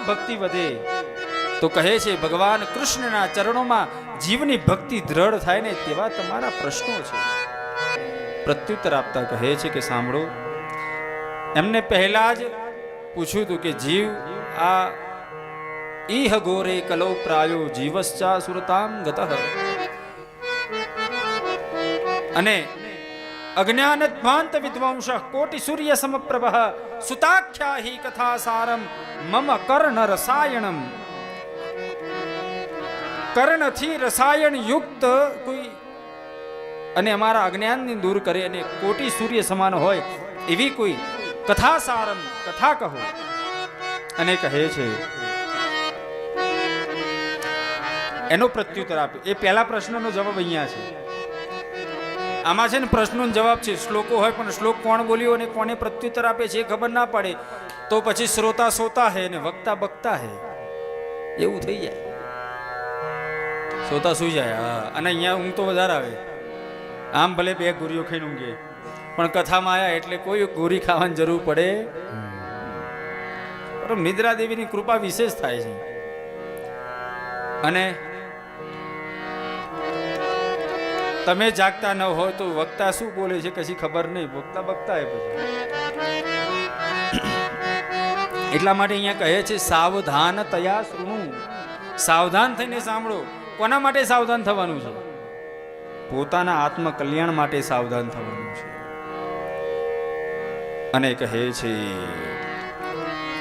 ભક્તિ વધે. તો કહે છે, ભગવાન કૃષ્ણના ચરણોમાં જીવની ભક્તિ દ્રઢ થાય ને તેવા તમારા પ્રશ્નો છે. પ્રત્યુત્તર આપતા કહે છે કે, સાંભળો, એમને પહેલા જ પૂછ્યું હતું કે, જીવ આ ઈહ ગોરે કલો પ્રાયો જીવશ્ચા સુરતામ ગત. અને અજ્ઞાનધ્વાંત વિદ્વાંસ કોટિ સૂર્ય સમપ્રભ સુતાખ્યા હિ કથા સારમ મમ કર્ણ રસાયણમ કર્ણથી રસાયણ યુક્ત કોઈ અને અમારા અજ્ઞાનને દૂર કરે અને કોટી સૂર્ય સમાન હોય એવી કોઈ કથા સારમ કથા કહો અને કહે છે એનો પ્રત્યુત્તર આપ્યો એ પહેલા પ્રશ્નનો જવાબ અહીંયા છે આમાં છે ને પ્રશ્નનો જવાબ છે, શ્લોકો હોય પણ શ્લોક કોણ બોલ્યો અને કોને પ્રત્યુત્તર આપે છે એ ખબર ના પડે. તો પછી શ્રોતા સોતા હે ને વક્તા બકતા હે. એવું થઈ જાય. સોતા સુઈ જાય અને અહીંયા ઊંઘ તો વધારે આવે. આમ ભલે બે ગોરીઓ ખાઈને ઊંઘે. પણ કથામાં આયા એટલે કોઈ ગોરી ખાવાની જરૂર પડે નિદ્રા દેવીની કૃપા વિશેષ થાય છે. અને તમે જાગતા ન હોય તો વક્તા શું બોલે છે કશી ખબર નહીં. વક્તા બકતા એ એટલા માટે અહીંયા કહે છે, સાવધાન તયા શૃણુ. સાવધાન થઈને સાંભળો. કોના માટે સાવધાન થવાનું છે? પોતાના આત્મકલ્યાણ માટે સાવધાન થવાનું છે. અને કહે છે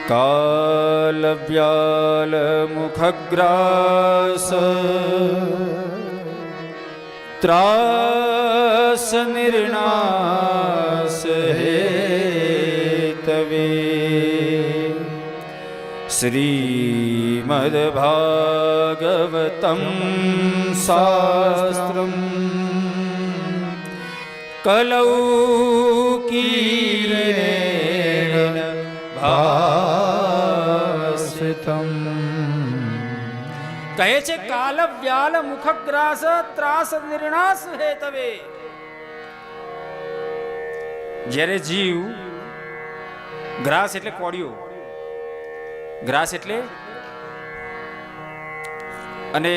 કાલ વ્યાલ મુખગ્રાસ ત્રાસ નિર્ણાસ હેતવે. શ્રીમદ્ભાગવતમ શાસ્ત્રમ કલૌ કીરેણ કહે છે કાલ વ્યાલ મુખગ્રાસ ત્રાસ નિર્ણાસ હેતવે જ્યારે જીવ ગ્રાસ એટલે કોડિયો ગ્રાસ એટલે અને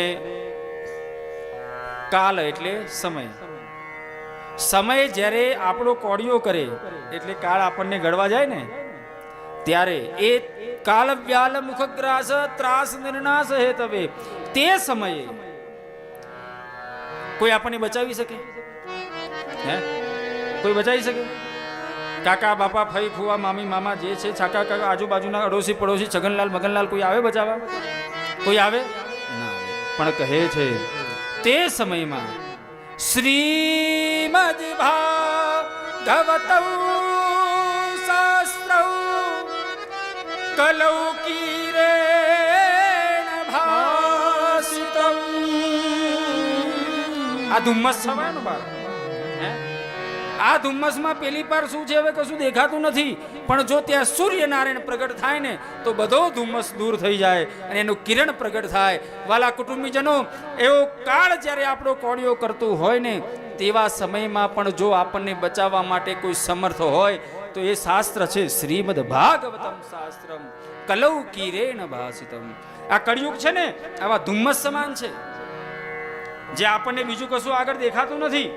કાલ એટલે સમય સમય જ્યારે આપણો કોડિયો કરે એટલે કાળ આપણને ગળવા જાય ને ત્યારે એ કાલ વ્યાલ મુખગ્રાસ ત્રાસ નિર્ણાસ હેતવે. તે સમયે કોઈ આપણને બચાવી શકે? હે? કોઈ બચાવી શકે? કાકા, બાપા, ફઈ, ફુવા, મામી, મામા જે છે, છાકા, કાકા, આજુબાજુના અડોશી, પડોશી, છગનલાલ, મગનલાલ કોઈ આવે બચાવવા? કોઈ આવે? પણ કહે છે, તે સમયમાં શ્રીમદ ભાગવત કલૌકીરેણ ભાસિતમ આ ધુમ્મસ છવાય બાર? આ ધુમ્મસમાં પેલી પાર શું છે? હવે કશું દેખાતું નથી. પણ જો ત્યાં સૂર્યનારાયણ પ્રગટ થાય ને, તો બધો ધુમ્મસ દૂર થઈ જાય અને એનું કિરણ પ્રગટ થાય. વાલા કુટુંબીજનો, એવો કાળ જ્યારે આપણો કોળિયો કરતું હોય ને, તેવા સમયમાં પણ જો આપણને બચાવવા માટે કોઈ સમર્થ હોય તો એ શાસ્ત્ર છે શ્રીમદ ભાગવતમ શાસ્ત્રમ. કલૌ કિરેણ ભાસિતમ. આ કળિયુગ છે ને, આવા ધુમ્મસ સમાન છે. જે આપણને બીજું કશું આગળ દેખાતું નથી.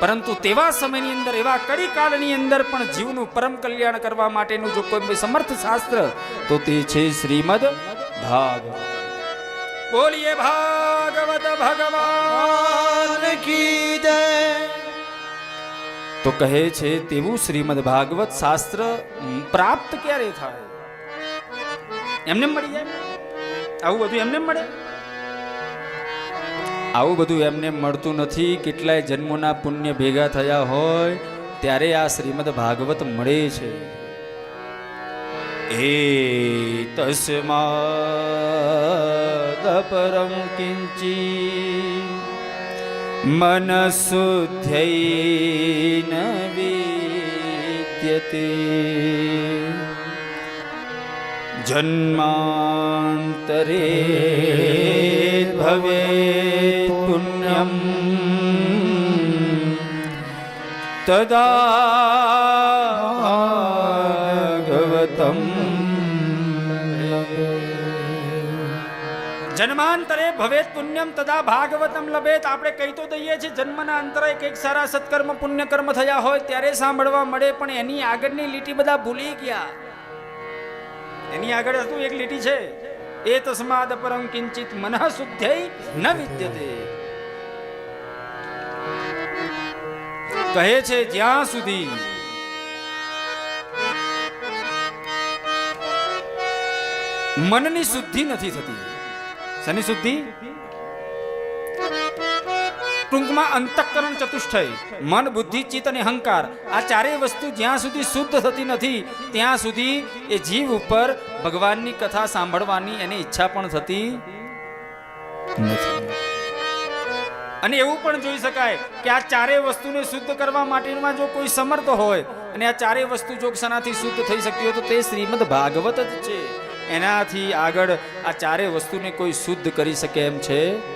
પરંતુ તેવા સમયની અંદર, એવા કડી કાળની અંદર પણ જીવનું પરમ કલ્યાણ કરવા માટેનું જો કોઈ સમર્થ શાસ્ત્ર, તો તે છે શ્રીમદ ભાગવત. બોલીએ ભાગવત ભગવાન કી જય. તો કહે છે, તેવું શ્રીમદ ભાગવત શાસ્ત્ર પ્રાપ્ત ક્યારે થાય? એમને મળી જાય? આવું બધું એમને મળે? આવું બધું એમને મળતું નથી. કેટલાય જન્મોના પુણ્ય ભેગા થયા હોય, ત્યારે આ શ્રીમદ ભાગવત મળે છે. એ તસ્મા પરમ કિંચી મનશુદ્ધૈ विद्यते જન્માંતરે ભવે પુણ્યમ તદા ભાગવતમ જન્માંતરે ભવેત પુણ્યમ તદા ભાગવતમ લભેત. આપણે કહી તો દઈએ છીએ, જન્મના અંતરે કંઈક સારા સત્કર્મ પુણ્ય કર્મ થયા હોય ત્યારે સાંભળવા મળે, પણ એની આગળની લીટી બધા ભૂલી ગયા. એની આગળ હતું એક લીટી છે. એ તસ્માદ પરમ કિંચિત મનઃ શુદ્ધ્ય ન વિદ્યતે. કહે છે, જ્યાં સુધી મનની શુદ્ધિ નથી થતી શની શુદ્ધિ? ટૂંકમાં અંતઃકરણ ચતુષ્ટય મન, બુદ્ધિ, ચિત્ત અને અહંકાર આ ચારેય વસ્તુ જ્યાં સુધી શુદ્ધ થતી નથી, ત્યાં સુધી એ જીવ ઉપર ભગવાનની કથા સાંભળવાની એની ઈચ્છા પણ થતી નથી. અને એવું પણ જોઈ શકાય કે આ ચારેય વસ્તુને શુદ્ધ કરવા માટેમાં જો કોઈ સમર્થ હોય, અને આ ચારેય વસ્તુ જો ક્ષણાથી શુદ્ધ થઈ શકતી હોય તો તે શ્રીમદ ભાગવત જ છે. એનાથી આગળ આ ચારેય વસ્તુને કોઈ શુદ્ધ કરી શકે એમ છે?